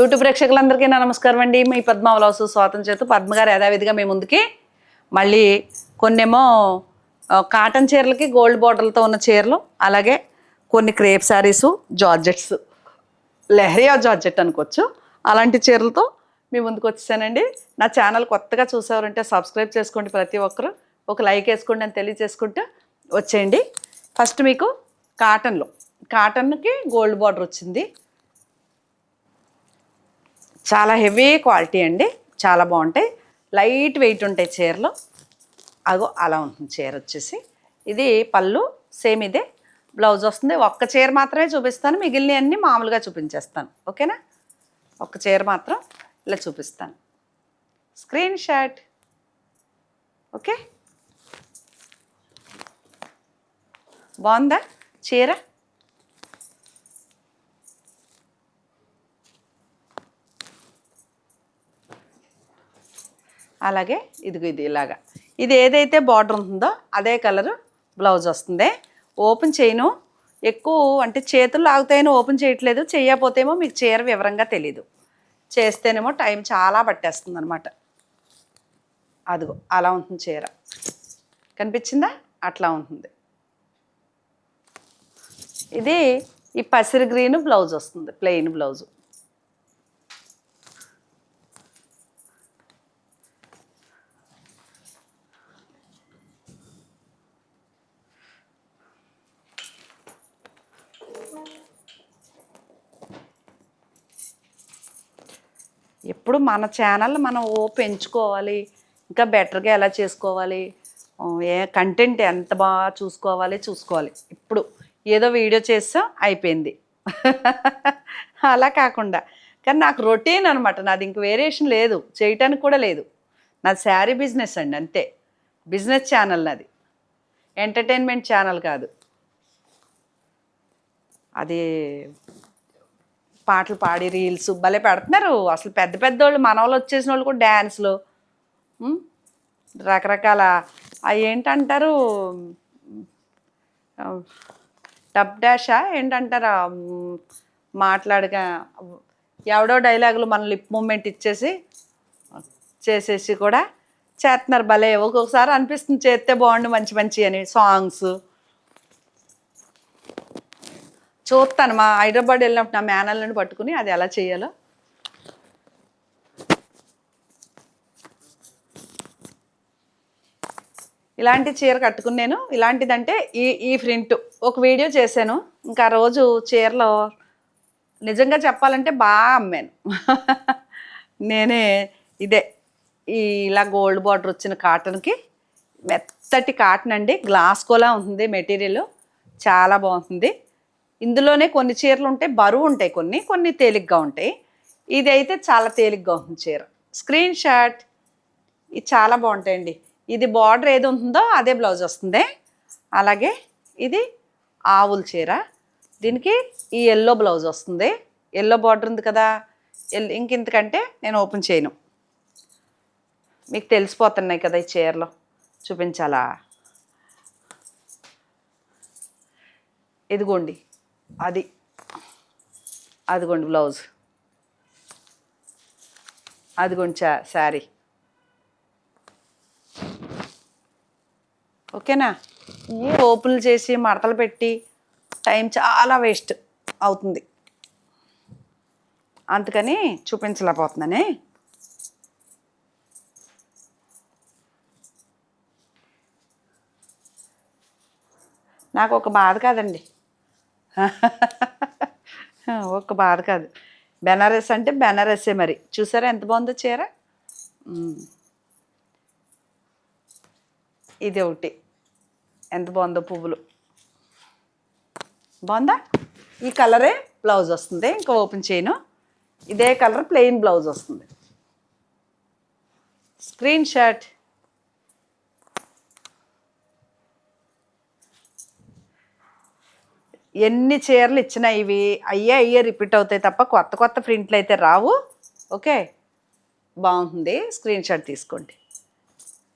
YouTube ప్రేక్షకులందరికీ నా నమస్కారం అండి. మీ పద్మ వ్లాసు స్వాతం చేతు యథావిధిగా మీ ముందుకి మళ్ళీ కొన్నేమో కాటన్ చీరలకి గోల్డ్ బార్డర్లతో ఉన్న చీరలు అలాగే కొన్ని crepe saris georgettes. Leheriya georgette అనుకోవచ్చు. అలాంటి చీరలతో మీ ముందుకు వచ్చేసానండి. నా ఛానల్ కొత్తగా చూసేవారంటే సబ్స్క్రైబ్ చేసుకోండి ప్రతి ఒక్కరు. ఒక లైక్ వేసుకోండి అని తెలియజేసుకుంటూ వచ్చేయండి. ఫస్ట్ మీకు కాటన్లో. కాటన్కి గోల్డ్ బార్డర్ వచ్చింది. చాలా హెవీ క్వాలిటీ అండి. చాలా బాగుంటాయి. లైట్ వెయిట్ ఉంటాయి చీరలు. అగో అలా ఉంటుంది చీర వచ్చేసి. ఇది పళ్ళు సేమ్ ఇదే. బ్లౌజ్ వస్తుంది. ఒక్క చీర మాత్రమే చూపిస్తాను. మిగిలిన అన్ని మామూలుగా చూపించేస్తాను. ఓకేనా? ఒక్క చీర మాత్రం ఇలా చూపిస్తాను. Screen shot. ఓకే? బాగుందా చీర? అలాగే ఇదిగో ఇది ఇలాగా. ఇది ఏదైతే బార్డర్ ఉంటుందో అదే కలర్ బ్లౌజ్ వస్తుంది. ఓపెన్ చేయను. ఎక్కువ అంటే చేతులు లాగుతాయని ఓపెన్ చేయట్లేదు. చేయకపోతేమో మీకు చీర వివరంగా తెలీదు. చేస్తేనేమో టైం చాలా పట్టేస్తుంది అనమాట అదిగో అలా ఉంటుంది చీర. కనిపించిందా? అట్లా ఉంటుంది. ఇది ఈ పసిరి గ్రీన్ బ్లౌజ్ వస్తుంది. ప్లెయిన్ బ్లౌజు ఎప్పుడు మన ఛానల్ మనం ఓ పెంచుకోవాలి. ఇంకా బెటర్గా ఎలా చేసుకోవాలి? ఏ కంటెంట్ ఎంత బాగా చూసుకోవాలి? చూసుకోవాలి. ఇప్పుడు ఏదో వీడియో చేస్తాం అయిపోయింది. అలా కాకుండా. కానీ నాకు రొటీన్ అనమాట నాది ఇంక వేరియేషన్ లేదు. చేయటానికి కూడా లేదు. నాది శారీ బిజినెస్ అండి అంతే. బిజినెస్ ఛానల్ నాది. ఎంటర్టైన్మెంట్ ఛానల్ కాదు. అది పాటలు పాడి రీల్స్ భలే పెడుతున్నారు. అసలు పెద్ద పెద్ద వాళ్ళు మన వాళ్ళు వచ్చేసిన వాళ్ళు కూడా డ్యాన్స్లు రకరకాల అవి ఏంటంటారు? డబ్ డాషా ఏంటంటారా? మాట్లాడక మాట్లాడగా ఎవడో డైలాగులు మన లిప్ మూమెంట్ ఇచ్చేసి చేసేసి కూడా చేస్తున్నారు భలే ఒక్కొక్కసారి అనిపిస్తుంది చేస్తే బాగుండు మంచి మంచి అని సాంగ్స్. చూస్తాను. మా హైదరాబాద్ వెళ్ళినప్పుడు నా మేనల్ని పట్టుకుని అది ఎలా చేయాలో. ఇలాంటి చీర కట్టుకుని నేను. ఇలాంటిదంటే ఈ ఈ ప్రింట్. ఒక వీడియో చేశాను. ఇంకా రోజు చీరలో నిజంగా చెప్పాలంటే బాగా అమ్మాను. నేనే ఇదే. ఇలా గోల్డ్ బార్డర్ వచ్చిన కాటన్కి మెత్తటి కాటన్ అండి. గ్లాస్ కోలా ఉంటుంది మెటీరియల్. చాలా బాగుంటుంది. ఇందులోనే కొన్ని చీరలు ఉంటాయి బరువు ఉంటాయి కొన్ని కొన్ని తేలిగ్గా ఉంటాయి. ఇది అయితే చాలా తేలిగ్గా ఉంటుంది చీర. Screen shot. ఇది చాలా బాగుంటాయండి. ఇది బార్డర్ ఏది ఉంటుందో అదే బ్లౌజ్ వస్తుంది. అలాగే ఇది ఆవుల చీర. దీనికి ఈ ఎల్లో బ్లౌజ్ వస్తుంది. ఎల్లో బార్డర్ ఉంది కదా. ఎల్ ఇంక ఇంతకంటే నేను ఓపెన్ చేయను. మీకు తెలిసిపోతున్నాయి కదా ఈ చీరలో. చూపించాలా? ఇదిగోండి. అది. అదిగోండి బ్లౌజ్. అదిగోండి చా శారీ. ఓకేనా? ఇవి ఓపెన్లు చేసి మడతలు పెట్టి టైం చాలా వేస్ట్ అవుతుంది. అందుకని చూపించలేకపోతున్నానే. నాకు ఒక బాధ కాదండి. ఒక బాధ కాదు. బెనారస్ అంటే బెనారస్సే మరి. చూసారా ఎంత బాగుందో చీర? ఇది ఒకటి. ఎంత బాగుందో పువ్వులు. బాగుందా? ఈ కలరే బ్లౌజ్ వస్తుంది. ఇంకా ఓపెన్ చేయను. ఇదే కలర్ ప్లెయిన్ బ్లౌజ్ వస్తుంది. Screen shot. ఎన్ని చీరలు ఇచ్చినా ఇవి అయ్యే అయ్యే రిపీట్ అవుతాయి తప్ప కొత్త కొత్త ప్రింట్లు అయితే రావు. ఓకే? బాగుంటుంది స్క్రీన్ షాట్ తీసుకోండి.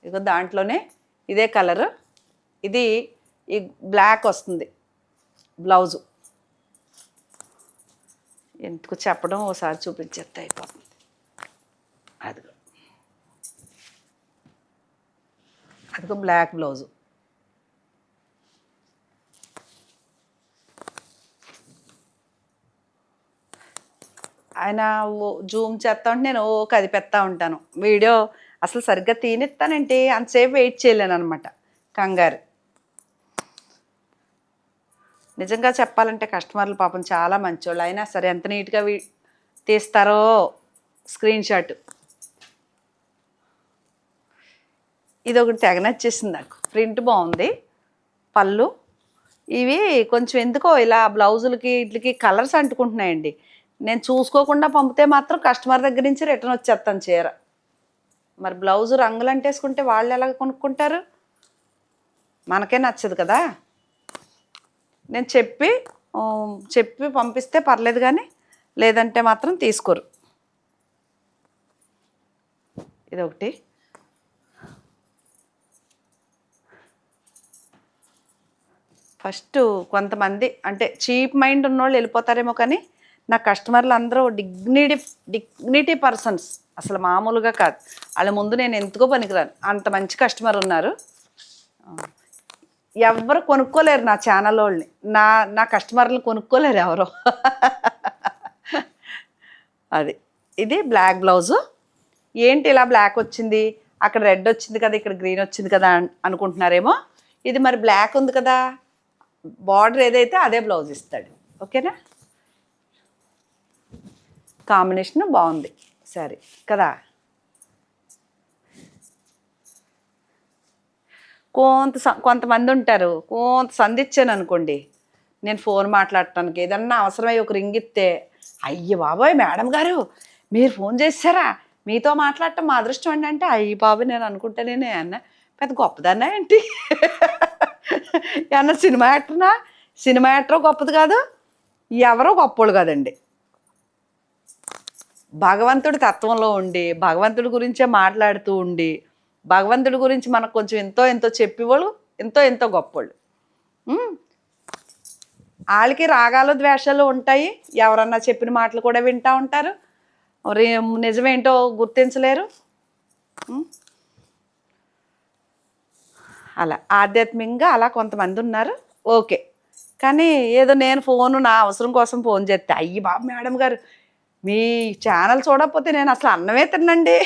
ఇక దాంట్లోనే ఇదే కలర్. ఇది ఈ బ్లాక్ వస్తుంది. బ్లౌజు. ఎందుకు చెప్పడం? ఓసారి చూపించేస్తే అయిపోతుంది. అదిగో. అదిగో బ్లాక్ బ్లౌజు. ఆయన ఓ జూమ్ చేస్తా ఉంటే నేను ఓ కదిపెత్తా ఉంటాను. వీడియో అసలు సరిగ్గా తీనిస్తానంటే అంతసేపు వెయిట్ చేయలేను అనమాట కంగారు. నిజంగా చెప్పాలంటే కస్టమర్లు పాపం చాలా మంచోళ్ళు. అయినా సరే ఎంత నీట్గా వీ తీస్తారో స్క్రీన్ షాట్. ఇది ఒకటి తెగ నచ్చేసింది నాకు. ప్రింట్ బాగుంది పళ్ళు. ఇవి కొంచెం ఎందుకో ఇలా బ్లౌజులకి వీటికి కలర్స్ అంటుకుంటున్నాయండి. నేను చూసుకోకుండా పంపితే మాత్రం కస్టమర్ దగ్గర నుంచి రిటర్న్ వచ్చేస్తాను చీర. మరి బ్లౌజ్ రంగులు అంటేసుకుంటే వాళ్ళు ఎలా కొనుక్కుంటారు? మనకే నచ్చదు కదా? నేను చెప్పి చెప్పి పంపిస్తే పర్లేదు కానీ లేదంటే మాత్రం తీసుకోరు. ఇది ఒకటి ఫస్ట్ కొంతమంది అంటే చీప్ మైండ్ ఉన్నోళ్ళు వెళ్ళిపోతారేమో కానీ నా కస్టమర్లు అందరూ డిగ్నిటీ డిగ్నిటీ పర్సన్స్. అసలు మామూలుగా కాదు. వాళ్ళ ముందు నేను ఎందుకో పనికిరాను. అంత మంచి కస్టమర్ ఉన్నారు. ఎవరు కొనుక్కోలేరు నా ఛానల్ వాళ్ళని. నా నా కస్టమర్లు కొనుక్కోలేరు ఎవరు. అది. ఇది బ్లాక్ బ్లౌజు. ఏంటి ఇలా బ్లాక్ వచ్చింది? అక్కడ రెడ్ వచ్చింది కదా ఇక్కడ గ్రీన్ వచ్చింది కదా అనుకుంటున్నారేమో. ఇది మరి బ్లాక్ ఉంది కదా. బార్డర్ ఏదైతే అదే బ్లౌజ్ ఇస్తాడు. ఓకేనా? కాంబినేషన్ బాగుంది. సరే కదా? కొంత కొంతమంది ఉంటారు. కొంత సంధిచ్చాను అనుకోండి. నేను ఫోన్ మాట్లాడటానికి ఏదన్నా అవసరమై ఒక రింగ్ ఇస్తే అయ్య బాబాయ్ మేడం గారు మీరు ఫోన్ చేశారా? మీతో మాట్లాడటం మా అదృష్టం అండి అంటే అయ్యి బాబాయ్ నేను అనుకుంటానే అన్న. పెద్ద గొప్పదన్నా ఏంటి? అన్న సినిమా యాక్టర్నా? సినిమా యాక్టర్ గొప్పది కాదు ఎవరో గొప్పోళ్ళు కాదండి. భగవంతుడి తత్వంలో ఉండి భగవంతుడి గురించే మాట్లాడుతూ ఉండి భగవంతుడి గురించి మనకు కొంచెం ఎంతో ఎంతో చెప్పేవాళ్ళు ఎంతో ఎంతో గొప్పవాళ్ళు వాళ్ళకి రాగాలు ద్వేషాలు ఉంటాయి. ఎవరన్నా చెప్పిన మాటలు కూడా వింటూ ఉంటారు. నిజమేంటో గుర్తించలేరు. అలా ఆధ్యాత్మికంగా అలా కొంతమంది ఉన్నారు. ఓకే. కానీ ఏదో నేను ఫోను నా అవసరం కోసం ఫోన్ చేస్తే అయ్యి బాబు మేడం గారు మీ ఛానల్ చూడకపోతే నేను అసలు అన్నమే తిన్నండి.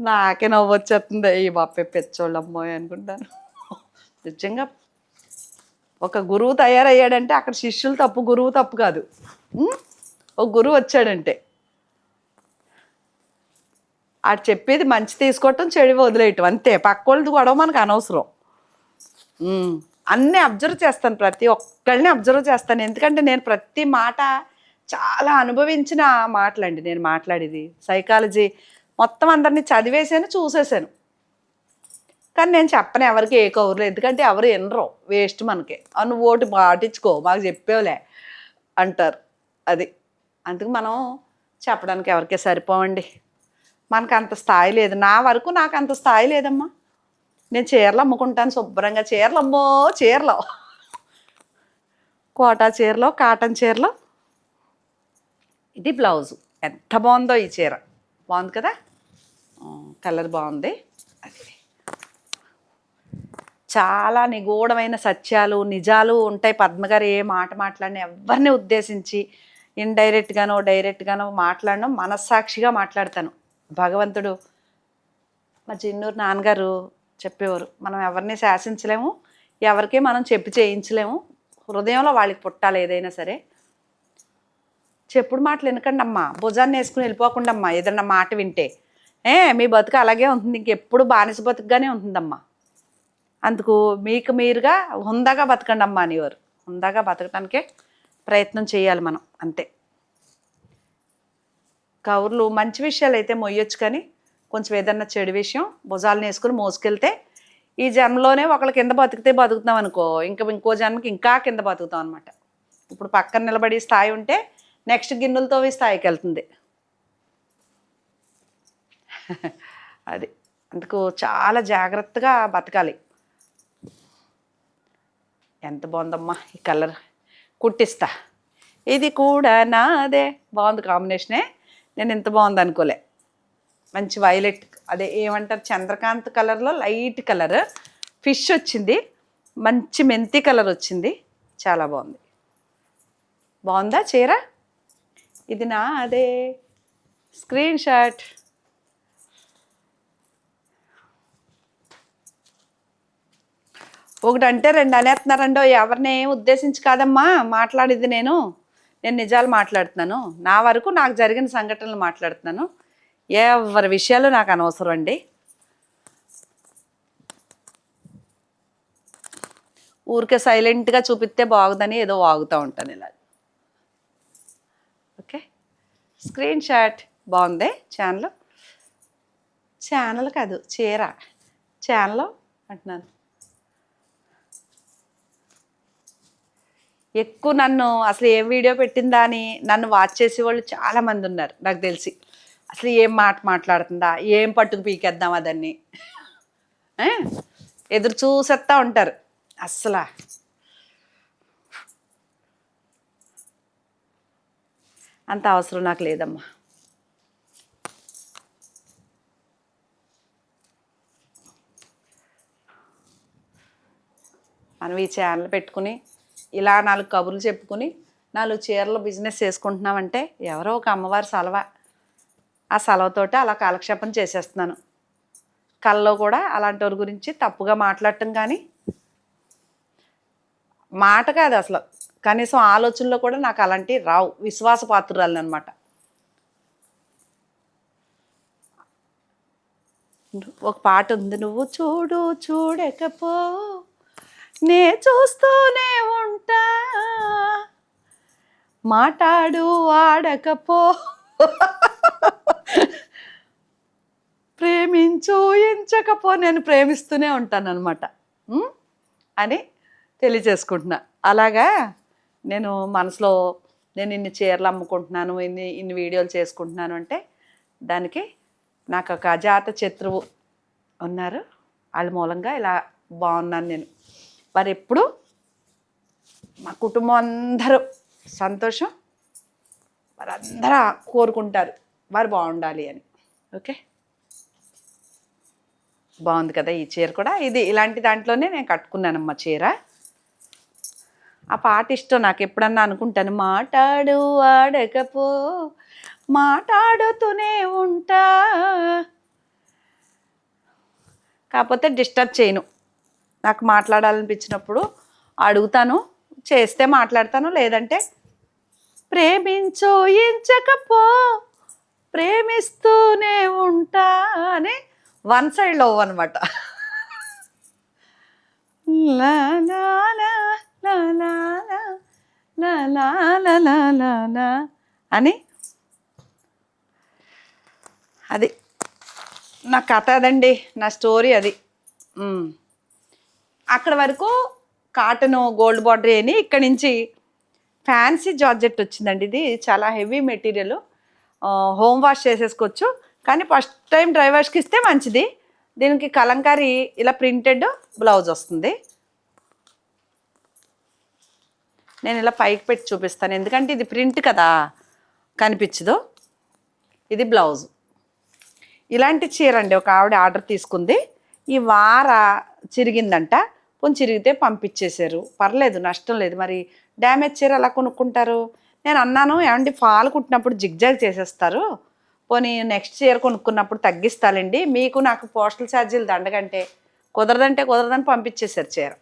నాకే నవ్వు వచ్చేస్తుంది. ఈ బాపే పెచ్చోళ్ళమ్మో అనుకుంటాను. నిజంగా ఒక గురువు తయారయ్యాడంటే అక్కడ శిష్యులు తప్పు గురువు తప్పు కాదు. ఒక గురువు వచ్చాడంటే. ఆడు చెప్పేది మంచి తీసుకోవటం చెడు వదిలేయటం. అంతే. పక్క వాళ్ళది గొడవ మనకు అనవసరం. అన్నీ అబ్జర్వ్ చేస్తాను ప్రతి ఒక్కళ్ళని అబ్జర్వ్ చేస్తాను. ఎందుకంటే నేను ప్రతి మాట చాలా అనుభవించిన మాటలండి నేను మాట్లాడేది. సైకాలజీ మొత్తం అందరినీ చదివేశాను చూసేసాను కానీ నేను చెప్పను ఎవరికి ఏ కౌరులు ఎందుకంటే ఎవరు వినరు. వేస్ట్ మనకి. నువ్వు ఓటు పాటించుకో. మాకు చెప్పేవులే అంటారు. అది. అందుకు మనం చెప్పడానికి ఎవరికే సరిపోవండి. మనకు అంత స్థాయి లేదు. నా వరకు నాకు అంత స్థాయి లేదమ్మా. నేను చీరలు అమ్ముకుంటాను శుభ్రంగా. చీరలు అమ్మో చీరలు. కోటా చీరలో కాటన్ చీరలో. ఇది బ్లౌజు. ఎంత బాగుందో ఈ చీర. బాగుంది కదా? కలర్ బాగుంది. అది. చాలా నిగూఢమైన సత్యాలు నిజాలు ఉంటాయి. పద్మగారు ఏ మాట మాట్లాడిన ఎవరిని ఉద్దేశించి ఇండైరెక్ట్గానో డైరెక్ట్గానో మాట్లాడడం మనస్సాక్షిగా మాట్లాడతాను. భగవంతుడు మా చిన్నూరు నాన్నగారు చెప్పేవారు. మనం ఎవరిని శాసించలేము ఎవరికి మనం చెప్పి చేయించలేము. హృదయంలో వాళ్ళకి పుట్టాలి ఏదైనా సరే. చెప్పుడు మాటలు వినకండి అమ్మా భుజాన్ని వేసుకుని వెళ్ళిపోకుండా అమ్మా ఏదన్నా మాట వింటే. ఏ మీ బతుకు అలాగే ఉంటుంది. ఇంకెప్పుడు బానిస బతుకుగానే ఉంటుందమ్మా. అందుకు మీకు మీరుగా హుందాగా బతకండి అమ్మా అనేవారు. హుందాగా బతకడానికే ప్రయత్నం చేయాలి మనం. అంతే. కౌర్లు మంచి విషయాలు అయితే మొయ్యొచ్చు కానీ కొంచెం ఏదన్నా చెడు విషయం భుజాలను వేసుకుని మోసుకెళ్తే ఈ జన్మలోనే ఒకళ్ళ కింద బతికితే బతుకుతాం అనుకో ఇంకా ఇంకో జన్మకి ఇంకా కింద బతుకుతాం అనమాట ఇప్పుడు పక్కన నిలబడి స్థాయి ఉంటే నెక్స్ట్ గిన్నెలతో ఈ స్థాయికి వెళ్తుంది. అది అందుకు చాలా జాగ్రత్తగా బతకాలి. ఎంత బాగుందమ్మా ఈ కలర్. కుట్టిస్తా. ఇది కూడా నాదే. బాగుంది కాంబినేషనే. నేను ఇంత బాగుంది అనుకోలే. మంచి వైలెట్ అదే ఏమంటారు చంద్రకాంత్ కలర్లో లైట్ కలర్ ఫిష్ వచ్చింది. మంచి మెంతి కలర్ వచ్చింది. చాలా బాగుంది. బాగుందా చీర? ఇది నా అదే స్క్రీన్ షాట్ ఒకటి అంటే రెండు అనేస్తున్నారండో ఎవరిని ఉద్దేశించి కాదమ్మా మాట్లాడేది నేను. నేను నిజాలు మాట్లాడుతున్నాను. నా వరకు నాకు జరిగిన సంఘటనలు మాట్లాడుతున్నాను. ఎవరి విషయాలు నాకు అనవసరం అండి? ఊరికే సైలెంట్గా చూపిస్తే బాగుందని ఏదో వాగుతూ ఉంటాను ఇలా. ఓకే? స్క్రీన్ షాట్ బాగుంది ఛానల్ ఛానల్ కాదు చీర. ఛానల్ అంటున్నాను. ఎక్కువ నన్ను అసలు ఏం వీడియో పెట్టిందా అని నన్ను వాచ్ చేసే వాళ్ళు చాలా మంది ఉన్నారు నాకు తెలిసి. అసలు ఏం మాట మాట్లాడుతుందా? ఏం పట్టుకు పీకేద్దాం అదన్ని? ఎదురు చూసేస్తా ఉంటారు. అస్సలా. అంత అవసరం నాకు లేదమ్మా. మనం ఈ ఛానల్ పెట్టుకుని ఇలా నాలుగు కబుర్లు చెప్పుకుని నాలుగు చీరలు బిజినెస్ చేసుకుంటున్నామంటే ఎవరో ఒక అమ్మవారి సలవ. ఆ సెలవుతోటి అలా కాలక్షేపం చేసేస్తున్నాను. కళ్ళలో కూడా అలాంటి వారి గురించి తప్పుగా మాట్లాడటం కానీ మాట కాదు అసలు. కనీసం ఆలోచనలో కూడా నాకు అలాంటివి రావు. విశ్వాసపాత్రురాలు అనమాట ఒక పాట ఉంది. నువ్వు చూడు చూడకపో నే చూస్తూనే ఉంటా మాట్లాడు ఆడకపో. ప్రేమించు ఎంచకపో నేను ప్రేమిస్తూనే ఉంటాను అనమాట అని తెలియచేసుకుంటున్నా అలాగా నేను మనసులో నేను ఇన్ని చీరలు అమ్ముకుంటున్నాను ఇన్ని ఇన్ని వీడియోలు చేసుకుంటున్నాను అంటే దానికి నాకు ఒక అజాత శత్రువు ఉన్నారు. వాళ్ళ మూలంగా ఇలా బాగున్నాను నేను. వారు ఎప్పుడు? మా కుటుంబం అందరూ సంతోషం. వారందరూ కోరుకుంటారు. వారు బాగుండాలి అని. ఓకే? బాగుంది కదా ఈ చీర కూడా. ఇది ఇలాంటి దాంట్లోనే నేను కట్టుకున్నానమ్మా చీర. ఆ పాట ఇష్టం నాకు ఎప్పుడన్నా అనుకుంటాను మాట్లాడు ఆడకపో మాట్లాడుతూనే ఉంటా. కాకపోతే డిస్టర్బ్ చేయను. నాకు మాట్లాడాలనిపించినప్పుడు అడుగుతాను చేస్తే మాట్లాడతాను లేదంటే ప్రేమించో ఇంచకపో ప్రేమిస్తూనే ఉంటా అని వన్ సైడ్ లవ్ అనమాట అని అది నా కథ అదండి నా స్టోరీ అది అక్కడ వరకు కాటన్ గోల్డ్ బార్డర్ అని ఇక్కడి నుంచి ఫ్యాన్సీ జార్జెట్ వచ్చిందండి ఇది చాలా హెవీ మెటీరియల్ హోమ్ వాష్ చేసేసుకోవచ్చు కానీ ఫస్ట్ టైం డ్రైవర్స్కి ఇస్తే మంచిది. దీనికి కలంకారీ ఇలా ప్రింటెడ్ బ్లౌజ్ వస్తుంది. నేను ఇలా పైకి పెట్టి చూపిస్తాను. ఎందుకంటే ఇది ప్రింట్ కదా కనిపించదు. ఇది బ్లౌజ్. ఇలాంటి చీర అండి ఒక ఆవిడ ఆర్డర్ తీసుకుంది. ఈ వార చిరిగిందంట. కొంచెం చిరిగితే పంపించేశారు. పర్లేదు నష్టం లేదు. మరి డ్యామేజ్ చీర ఎలా కొనుక్కుంటారు? నేను అన్నాను ఏమండి ఫాల్ కుట్టినప్పుడు జిగ్జాగ్ చేసేస్తారు. పోనీ నెక్స్ట్ చీర కొనుక్కున్నప్పుడు తగ్గిస్తాలండి. మీకు నాకు పోస్టల్ ఛార్జీలు దండగంటే కుదరదంటే కుదరదని పంపించేశారు చీర.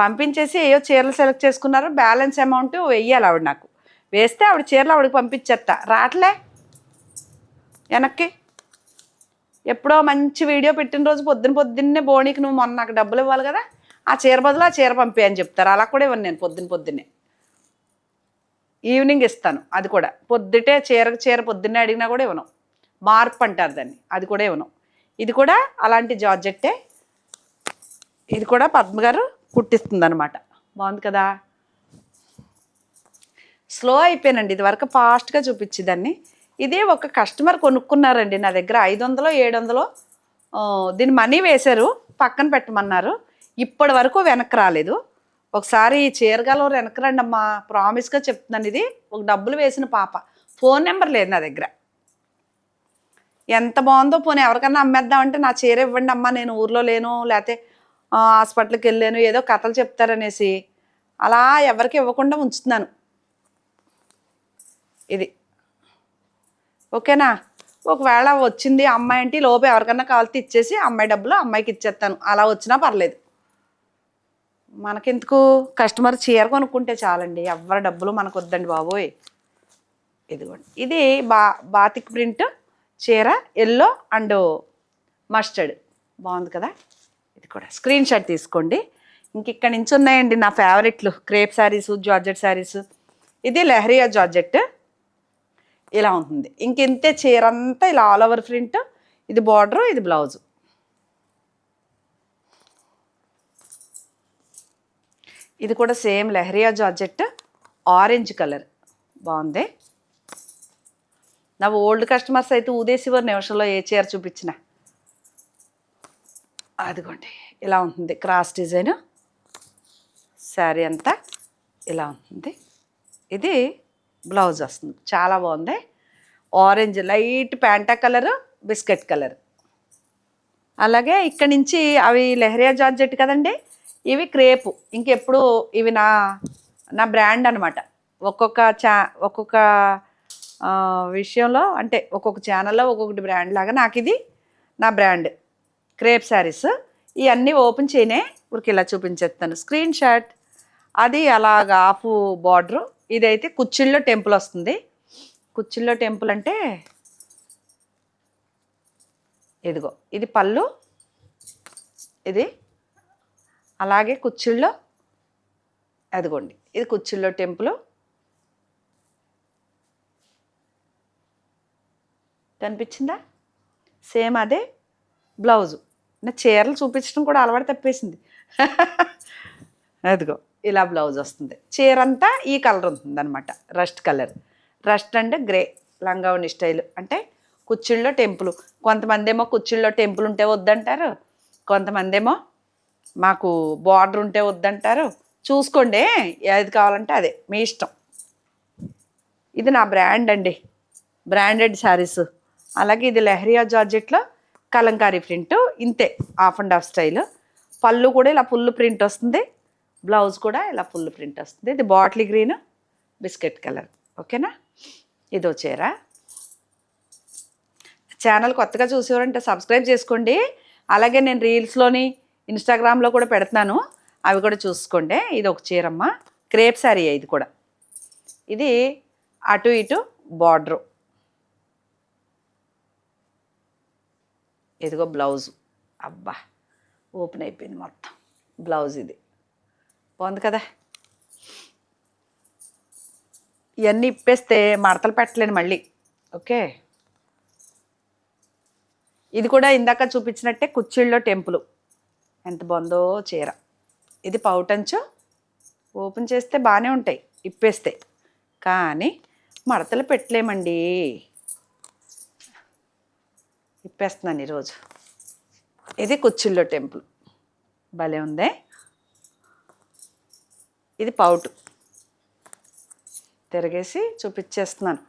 పంపించేసి ఏయో చీరలు సెలెక్ట్ చేసుకున్నారు. బ్యాలెన్స్ అమౌంట్ వెయ్యాలి ఆవిడ నాకు. వేస్తే ఆవిడ చీరలు ఆవిడకి పంపించేస్తా. రావట్లే వెనక్కి. ఎప్పుడో మంచి వీడియో పెట్టిన రోజు పొద్దున్న పొద్దున్నే బోనీకి నువ్వు మొన్న నాకు డబ్బులు ఇవ్వాలి కదా ఆ చీర బదులు ఆ చీర పంపే అని చెప్తారు. అలా కూడా ఇవ్వను నేను పొద్దున్న పొద్దున్నే. ఈవినింగ్ ఇస్తాను అది కూడా. పొద్దుటే చీరకు చీర పొద్దున్నే అడిగినా కూడా ఇవ్వను. మార్పు అంటారు దాన్ని అది కూడా ఇవ్వను. ఇది కూడా అలాంటి జార్జెట్టే. ఇది కూడా పద్మ గారు కుట్టిస్తుంది అనమాట బాగుంది కదా? స్లో అయిపోయానండి ఇది వరకు ఫాస్ట్గా చూపించేదాన్ని ఇది ఒక కస్టమర్ కొనుక్కున్నారండి నా దగ్గర ఐదు వందలో ఏడు వందలో దీన్ని దీని మనీ వేశారు పక్కన పెట్టమన్నారు. ఇప్పటి వరకు వెనక్కి రాలేదు. ఒకసారి ఈ వెనకరండి అమ్మా ప్రామిస్గా చెప్తున్నాను ఇది. ఒక డబ్బులు వేసిన పాప. ఫోన్ నెంబర్ లేదు నా దగ్గర. ఎంత బాగుందో పోనీ ఎవరికన్నా అమ్మేద్దామంటే నా చీర ఇవ్వండి అమ్మా నేను ఊర్లో లేను లేకపోతే హాస్పిటల్కి వెళ్ళాను ఏదో కథలు చెప్తారనేసి. అలా ఎవరికి ఇవ్వకుండా ఉంచుతున్నాను. ఇది. ఓకేనా? ఒకవేళ వచ్చింది అమ్మాయి అంటే లోపు ఎవరికన్నా కావాలి ఇచ్చేసి అమ్మాయి డబ్బులు అమ్మాయికి ఇచ్చేస్తాను. అలా వచ్చినా పర్లేదు. మనకెందుకు? కస్టమర్ చీర కొనుక్కుంటే చాలండి. ఎవరి డబ్బులు మనకు వద్దండి బాబోయ్. ఇదిగోండి. ఇది బా బాతిక్ ప్రింట్ చీర ఎల్లో అండ్ మస్టర్డ్. బాగుంది కదా? ఇది కూడా. స్క్రీన్ షాట్ తీసుకోండి. ఇంక ఇక్కడ నుంచి ఉన్నాయండి నా ఫేవరెట్లు క్రేప్ శారీస్ జార్జెట్ శారీస్ ఇది లెహరియా జార్జెట్ ఇలా ఉంటుంది. ఇంకెంతే చీర అంతా ఇలా ఆల్ ఓవర్ ప్రింట్ ఇది బార్డరు ఇది బ్లౌజు ఇది కూడా same leheriya georgette orange colour. బాగుంది. నా ఓల్డ్ కస్టమర్స్ అయితే ఊదేసేవారు నిమిషంలో ఏ చీర చూపించిన. అదిగోండి ఇలా ఉంటుంది. Cross design. శారీ అంతా ఇలా ఉంటుంది. ఇది బ్లౌజ్ వస్తుంది. చాలా బాగుంది. ఆరెంజ్ లైట్ ప్యాంటా కలర్ బిస్కెట్ కలర్. అలాగే ఇక్కడ నుంచి అవి లెహరియా జార్జెట్ కదండి? ఇవి క్రేపు. ఇంకెప్పుడు ఇవి నా నా బ్రాండ్ అనమాట ఒక్కొక్క చా ఒక్కొక్క విషయంలో అంటే ఒక్కొక్క ఛానల్లో ఒక్కొక్కటి బ్రాండ్ లాగా నాకు ఇది నా బ్రాండ్. క్రేప్ శారీస్. ఇవన్నీ ఓపెన్ చేయనే ఊరికి ఇలా చూపించేస్తాను స్క్రీన్ షాట్. అది అలాగా హాఫ్ బార్డర్. ఇదైతే కుచ్చిళ్ళో టెంపుల్ వస్తుంది. కుచ్చిళ్ళో టెంపుల్ అంటే ఇదిగో ఇది పళ్ళు. ఇది అలాగే కుచ్చిళ్ళో అదిగోండి. ఇది కుచ్చిళ్ళో టెంపుల్. కనిపించిందా? సేమ్ అదే బ్లౌజు. నా చీరలు చూపించడం కూడా అలవాటు తప్పేసింది. అదిగో ఇలా బ్లౌజ్ వస్తుంది. చీర అంతా ఈ కలర్ ఉంటుంది అనమాట రస్ట్ కలర్. రస్ట్ అంటే గ్రే లంగావని స్టైల్. అంటే కుచ్చిళ్ళలో టెంపుల్. కొంతమంది ఏమో కుచ్చిళ్ళలో టెంపుల్ ఉంటే వద్దంటారు. కొంతమంది ఏమో మాకు బార్డర్ ఉంటే వద్దంటారు. చూసుకోండి ఏది కావాలంటే అదే మీ ఇష్టం. ఇది నా బ్రాండ్ అండి. బ్రాండెడ్ శారీస్ అలాగే ఇది లెహరియా జార్జెట్లో కలంకారీ ప్రింట్. ఇంతే హాఫ్ అండ్ హాఫ్ స్టైల్ పళ్ళు కూడా ఇలా ఫుల్ ప్రింట్ వస్తుంది. బ్లౌజ్ కూడా ఇలా ఫుల్ ప్రింట్ వస్తుంది. ఇది బాటిల్ గ్రీన్ బిస్కెట్ కలర్ ఓకేనా ఇదో చీర. ఛానల్ కొత్తగా చూసేవారంటే సబ్స్క్రైబ్ చేసుకోండి. అలాగే నేను రీల్స్లోని ఇన్స్టాగ్రామ్లో కూడా పెడుతున్నాను. అవి కూడా చూసుకోండి ఇది ఒక చీరమ్మ. క్రేప్ శారీ ఇది కూడా. ఇది అటు ఇటు బార్డరు. ఇదిగో బ్లౌజు. అబ్బా! ఓపెన్ అయిపోయింది మొత్తం. బ్లౌజ్ ఇది. బాగుంది కదా? ఇవన్నీ ఇప్పేస్తే మడతలు పెట్టలేను మళ్ళీ. ఓకే? ఇది కూడా ఇందాక చూపించినట్టే కుచ్చిళ్ళలో టెంపుల్. ఎంత బాగుందో చీర. ఇది పౌటంచు ఓపెన్ చేస్తే బాగానే ఉంటాయి. ఇప్పేస్తే. కానీ మడతలు పెట్టలేమండి. ఇప్పేస్తున్నాను ఈరోజు. ఇది కుచ్చిల్లో టెంపుల్. భలే ఉందే. ఇది పౌటు తిరగేసి చూపించేస్తున్నాను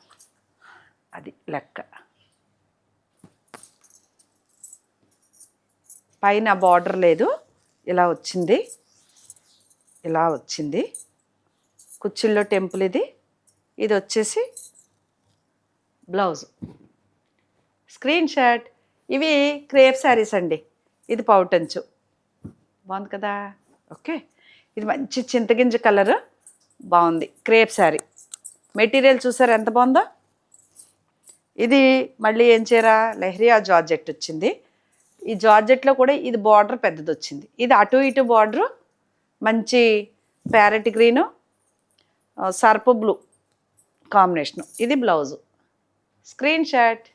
అది లెక్క. పైన బార్డర్ లేదు. ఇలా వచ్చింది. ఇలా వచ్చింది. కుచ్చిల్లో టెంపుల్ ఇది. ఇది వచ్చేసి బ్లౌజ్. Screen shot. ఇవి క్రేప్ శారీస్ అండి. ఇది పౌటంచు. బాగుంది కదా? ఓకే. ఇది మంచి చింతగింజ కలర్. బాగుంది. క్రేప్ శారీ. మెటీరియల్ చూసారు? ఎంత బాగుందో? ఇది మళ్ళీ ఏం చేయరా లెహ్రియా జార్జెట్ వచ్చింది. ఈ జార్జెట్లో కూడా ఇది బార్డర్ పెద్దది వచ్చింది ఇది అటు ఇటు బార్డరు మంచి ప్యారెట్ గ్రీను సర్పు బ్లూ కాంబినేషను. ఇది బ్లౌజు. Screen shot.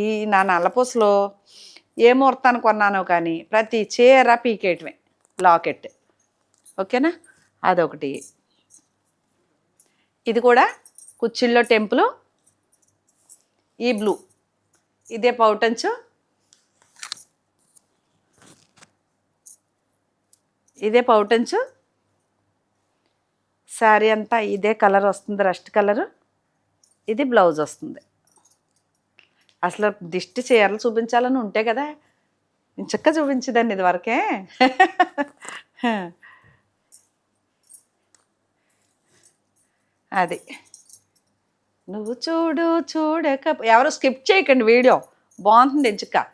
ఈ నా నల్లపూసలో ఏ ముహూర్తాన్ని కొన్నానో కానీ ప్రతి చీర పీకేయటమే లాకెట్. ఓకేనా? అదొకటి. ఇది కూడా కుచ్చిళ్ళో టెంపుల్ ఈ బ్లూ. ఇదే పౌటంచు ఇదే పౌటంచు శారీ అంతా ఇదే కలర్ వస్తుంది రస్ట్ కలరు. ఇది బ్లౌజ్ వస్తుంది. అసలు దిష్టి చీరలు చూపించాలని ఉంటే కదా చక్క చూపించదండి ఇది వరకే. అది. నువ్వు చూడు చూడక ఎవరు స్కిప్ చేయకండి వీడియో. బాగుంటుంది ఎంచుక.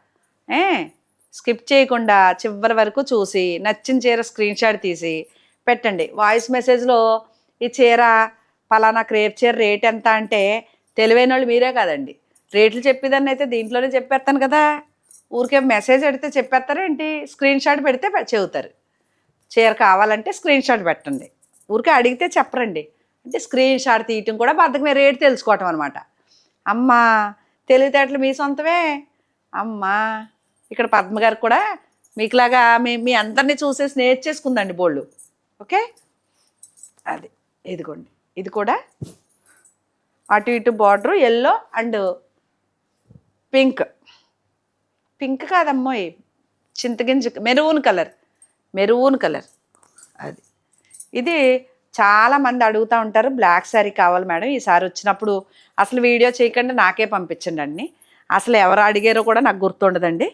ఏ? స్కిప్ చేయకుండా చివరి వరకు చూసి నచ్చిన చీర స్క్రీన్ షాట్ తీసి పెట్టండి. వాయిస్ మెసేజ్లో ఈ చీర పలానా క్రేప్ చీర రేట్ ఎంత అంటే తెలివైన వాళ్ళు మీరే కాదండి. రేట్లు చెప్పేదాన్ని అయితే దీంట్లోనే చెప్పేస్తాను కదా. ఊరికే మెసేజ్ పెడితే చెప్పేస్తారేంటి స్క్రీన్ షాట్ పెడితే చెబుతారు. చీర కావాలంటే స్క్రీన్ షాట్ పెట్టండి. ఊరికే అడిగితే చెప్పరండి. అంటే స్క్రీన్ షాట్ తీయటం కూడా బద్దకమే రేటు తెలుసుకోవటం అనమాట అమ్మా తెలివితేటలు మీ సొంతమే. అమ్మా ఇక్కడ పద్మగారు కూడా మీకులాగా మీ మీ అందరినీ చూసేసి నేర్చేసుకుందండి బోళ్ళు. ఓకే? అది ఇదిగోండి. ఇది కూడా అటు ఇటు border yellow and pink pink కాదమ్మోయ్ చింతగింజ మెరూన్ కలర్ మెరూన్ కలర్ అది. ఇది చాలా మంది అడుగుతూ ఉంటారు బ్లాక్ శారీ కావాలి మేడం ఈసారి వచ్చినప్పుడు అసలు వీడియో చేయకుండా నాకే పంపించండి అండి. అసలు ఎవరు అడిగారో కూడా నాకు గుర్తుండదండి.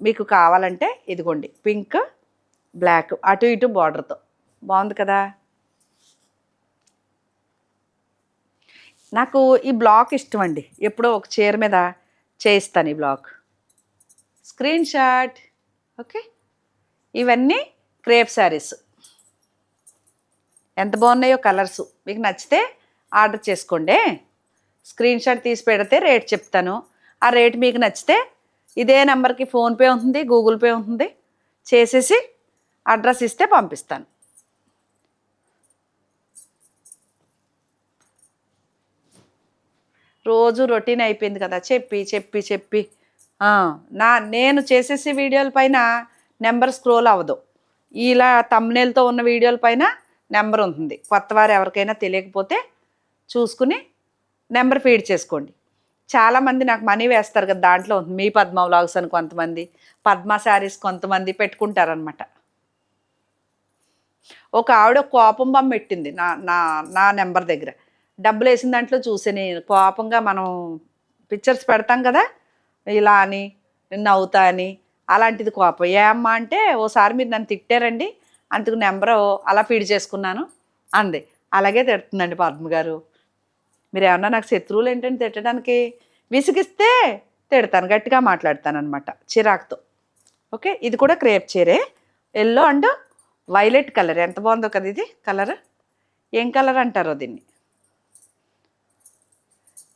మీకు కావాలంటే ఇదిగోండి పింక్ బ్లాక్ అటు ఇటు బార్డర్తో. బాగుంది కదా? నాకు ఈ బ్లాక్ ఇష్టం అండి. ఎప్పుడో ఒక చీర మీద చేయిస్తాను ఈ బ్లాక్. Screen shot okay? ఇవన్నీ క్రేప్ శారీస్ ఎంత బాగున్నాయో కలర్స్. మీకు నచ్చితే ఆర్డర్ చేసుకోండి. స్క్రీన్ షాట్ తీసి పెడితే రేట్ చెప్తాను. ఆ రేట్ మీకు నచ్చితే ఇదే నెంబర్కి ఫోన్పే ఉంటుంది గూగుల్ పే ఉంటుంది. చేసేసి అడ్రస్ ఇస్తే పంపిస్తాను. రోజు రొటీన్ అయిపోయింది కదా చెప్పి చెప్పి చెప్పి. నా నేను చేసేసి వీడియోల పైన నెంబర్ స్క్రోల్ అవ్వదు. ఇలా తమ్నేల్తో ఉన్న వీడియోల పైన నెంబర్ ఉంటుంది. కొత్త వారు ఎవరికైనా తెలియకపోతే చూసుకుని నెంబర్ ఫీడ్ చేసుకోండి. చాలామంది నాకు మనీ వేస్తారు కదా దాంట్లో ఉంది మీ పద్మ వ్లాగ్స్ అని కొంతమంది పద్మ శారీస్ కొంతమంది పెట్టుకుంటారనమాట ఒక ఆవిడ కోపం బొమ్మ పెట్టింది నా నా నా నెంబర్ దగ్గర. డబ్బులు వేసిన దాంట్లో చూసి నేను. కోపంగా మనం పిక్చర్స్ పెడతాం కదా ఇలా అని నవ్వుతా అని అలాంటిది కోపం. ఏమ్మా అంటే ఓసారి మీరు నన్ను తిట్టారండి అందుకు నెంబరు అలా ఫీడ్ చేసుకున్నాను అంది. అలాగే తిడుతుందండి పద్మ గారు. మీరు ఏమన్నా నాకు శత్రువులు ఏంటంటే తిట్టడానికి? విసిగిస్తే తిడతాను గట్టిగా మాట్లాడతాను అనమాట చిరాకుతో. ఓకే ఇది కూడా క్రేప్ చీరే. Yellow and violet colour. ఎంత బాగుందో కదా ఇది కలర్? ఏం కలర్ అంటారో దీన్ని?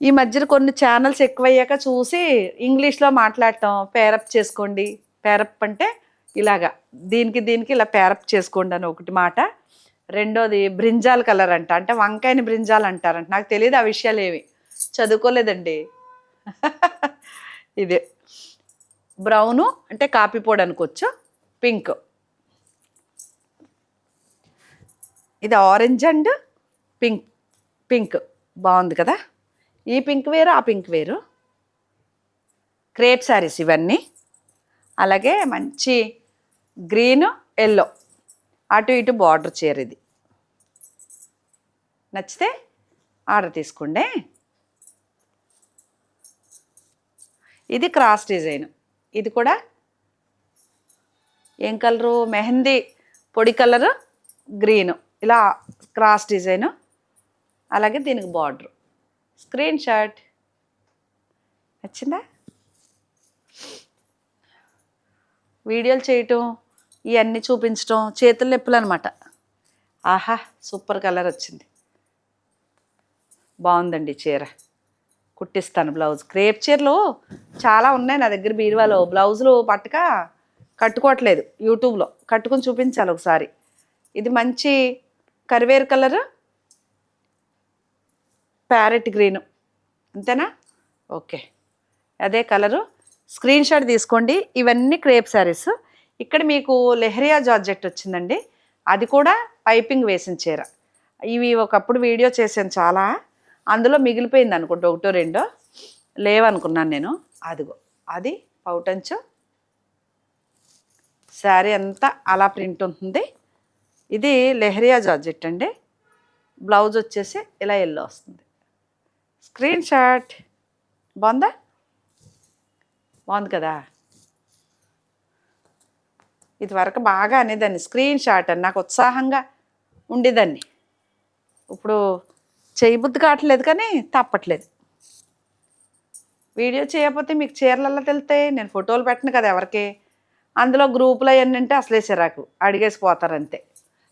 ఈ మధ్యన కొన్ని ఛానల్స్ ఎక్కువయ్యాక చూసి ఇంగ్లీష్లో మాట్లాడటం పేరప్ చేసుకోండి. పేరప్ అంటే ఇలాగా దీనికి దీనికి ఇలా పేరప్ చేసుకోండి అని ఒకటి మాట. రెండోది బ్రింజాల్ కలర్ అంట. అంటే వంకాయని బ్రింజాల్ అంటారంట. నాకు తెలియదు ఆ విషయాలు ఏవి. చదువుకోలేదండి. ఇదే. బ్రౌను అంటే కాపీ పొడి అనుకోవచ్చు. పింక్. ఇది ఆరెంజ్ అండ్ పింక్. పింక్. బాగుంది కదా? ఈ పింక్ వేరు ఆ పింక్ వేరు. క్రేప్ శారీస్ ఇవన్నీ. అలాగే మంచి గ్రీన్ ఎల్లో. అటు ఇటు బార్డర్ చీర ఇది. నచ్చితే ఆర్డర్ తీసుకోండి. ఇది క్రాస్ డిజైన్. ఇది కూడా ఏం కలరు? మెహందీ పొడి కలరు గ్రీన్. ఇలా క్రాస్ డిజైన్. అలాగే దీనికి బార్డర్. Screen shot. నచ్చిందా? వీడియోలు చేయటం ఇవన్నీ చూపించటం చేతుల నొప్పులు అనమాట ఆహా సూపర్ కలర్ వచ్చింది. బాగుందండి చీర. కుట్టిస్తాను బ్లౌజ్. క్రేప్ చీరలు చాలా ఉన్నాయి నా దగ్గర బీరువాలో. బ్లౌజులు పట్టక కట్టుకోవట్లేదు యూట్యూబ్లో. కట్టుకొని చూపించాలి ఒకసారి. ఇది మంచి కరివేరు కలరు ప్యారెట్ గ్రీను. అంతేనా? ఓకే. అదే కలరు. స్క్రీన్ షాట్ తీసుకోండి. ఇవన్నీ క్రేప్ శారీస్. ఇక్కడ మీకు లెహరియా జార్జెట్ వచ్చిందండి. అది కూడా పైపింగ్ వేసిన చీర. ఇవి ఒకప్పుడు వీడియో చేశాను చాలా. అందులో మిగిలిపోయింది అనుకుంటా ఒకటో రెండో. లేవనుకున్నాను నేను. అదిగో అది పౌటంచు. శారీ అంతా అలా ప్రింట్ ఉంటుంది. ఇది లెహరియా జార్జెట్ అండి. బ్లౌజ్ వచ్చేసి ఇలా ఎల్లో వస్తుంది. Screen shot. బాగుందా? బాగుంది కదా? ఇది వరకు బాగా అనేదాన్ని. స్క్రీన్ షాట్ అని నాకు ఉత్సాహంగా ఉండేదాన్ని. ఇప్పుడు చేయబుద్ధి కావట్లేదు కానీ తప్పట్లేదు. వీడియో చేయకపోతే మీకు చీరలలో తెలుస్తాయి నేను ఫోటోలు పెట్టను కదా ఎవరికి? అందులో గ్రూపులో అవన్నీ అంటే అసలే చిరాకు. అడిగేసి పోతారు అంతే.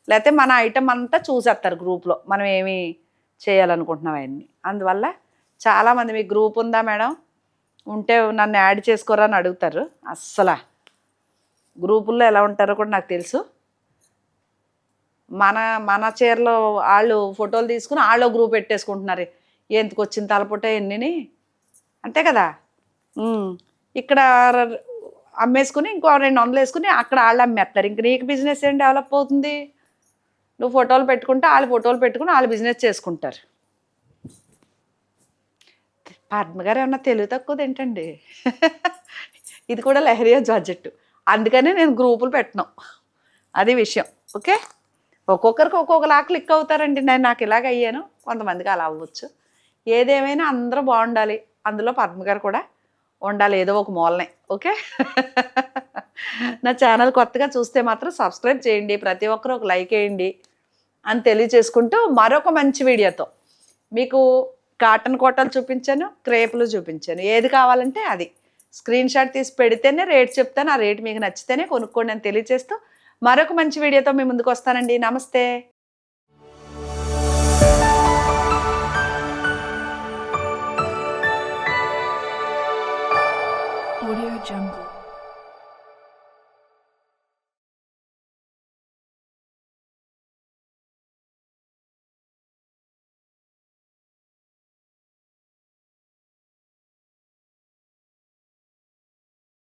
లేకపోతే మన ఐటమ్ అంతా చూసేస్తారు గ్రూప్లో. మనం ఏమి చేయాలనుకుంటున్నాం అవన్నీ. అందువల్ల చాలామంది మీ గ్రూప్ ఉందా మేడం? ఉంటే నన్ను యాడ్ చేసుకోరా అని అడుగుతారు. అస్సలా. గ్రూపుల్లో ఎలా ఉంటారో కూడా నాకు తెలుసు. మన మన చీరలో వాళ్ళు ఫోటోలు తీసుకుని వాళ్ళు గ్రూప్ పెట్టేసుకుంటున్నారు. ఎందుకు వచ్చిన తలపుట ఎన్నిని? అంతే కదా? ఇక్కడ అమ్మేసుకుని ఇంకో రెండు వందలు వేసుకుని అక్కడ వాళ్ళు అమ్మేస్తారు. ఇంక నీకు బిజినెస్ ఏం డెవలప్ అవుతుంది? నువ్వు ఫోటోలు పెట్టుకుంటే వాళ్ళు ఫోటోలు పెట్టుకుని వాళ్ళు బిజినెస్ చేసుకుంటారు. పద్మగారు ఏమన్నా తెలివి తక్కువది ఏంటండి? ఇది కూడా లహరియా జార్జెట్ అందుకనే నేను గ్రూపులు పెట్టను. అది విషయం. ఓకే? ఒక్కొక్కరికి ఒక్కొక్కలా క్లిక్ అవుతారండి. నేను నాకు ఇలాగ అయ్యాను. కొంతమందికి అలా అవ్వచ్చు. ఏదేమైనా అందరూ బాగుండాలి. అందులో పద్మ గారు కూడా ఉండాలి. ఏదో ఒక మూలనే. ఓకే? నా ఛానల్ కొత్తగా చూస్తే మాత్రం సబ్స్క్రైబ్ చేయండి. ప్రతి ఒక్కరు ఒక లైక్ వేయండి అని తెలియచేసుకుంటూ మరొక మంచి వీడియోతో మీకు కాటన్ కోటలు చూపించాను క్రేపులు చూపించాను. ఏది కావాలంటే అది. స్క్రీన్ షాట్ తీసి పెడితేనే రేట్ చెప్తాను. ఆ రేట్ మీకు నచ్చితేనే కొనుక్కోండి అని తెలియజేస్తూ మరొక మంచి వీడియోతో మీ ముందుకు వస్తానండి. నమస్తే.